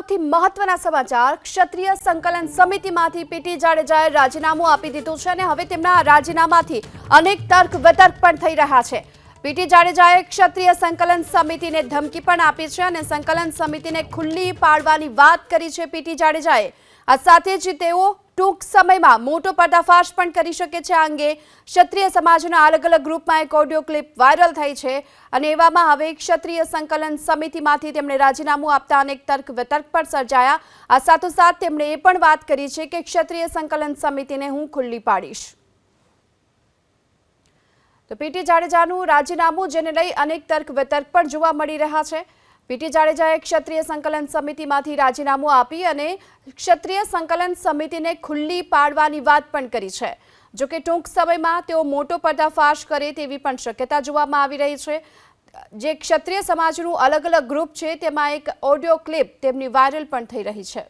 સૌથી મહત્વના સમાચાર, ક્ષત્રિય સંકલન સમિતિમાંથી પીટી જાડેજાએ રાજીનામું આપી દીધું છે અને હવે તેમના રાજીનામાથી અનેક તર્ક વિતર્ક પણ થઈ રહ્યા છે. પીટી જાડેજાએ ક્ષત્રિય સંકલન સમિતિને ધમકી પણ આપી છે અને સંકલન સમિતિને ખુલ્લી પાડવાની વાત કરી છે પીટી જાડેજાએ. આ સાથે જ તેઓ ટૂંક સમયમાં મોટો પર્દાફાશ પણ કરી શકે છે આ અંગે ક્ષત્રિય સમાજના અલગ અલગ ગ્રુપમાં એક ઓડિયો ક્લિપ વાયરલ થઈ છે અને એવામાં હવે ક્ષત્રિય સંકલન સમિતિમાંથી તેમણે રાજીનામું આપતા અનેક તર્ક વિતર્ક પણ સર્જાયા. આ સાથોસાથ તેમણે એ પણ વાત કરી છે કે ક્ષત્રિય સંકલન સમિતિને હું ખુલ્લી પાડીશ. તો પીટી જાડેજાનું રાજીનામું, જેને લઈ અનેક તર્ક વિતર્ક પણ જોવા મળી રહ્યા છે. પીટી જાડેજાએ ક્ષત્રિય સંકલન સમિતિમાંથી રાજીનામું આપી અને ક્ષત્રિય સંકલન સમિતિને ખુલ્લી પાડવાની વાત પણ કરી છે. જો કે ટૂંક સમયમાં તેઓ મોટો પર્દાફાશ કરે તેવી પણ શક્યતા જોવામાં આવી રહી છે. જે ક્ષત્રિય સમાજનું અલગ અલગ ગ્રુપ છે, તેમાં એક ઓડિયો ક્લિપ તેમની વાયરલ પણ થઈ રહી છે.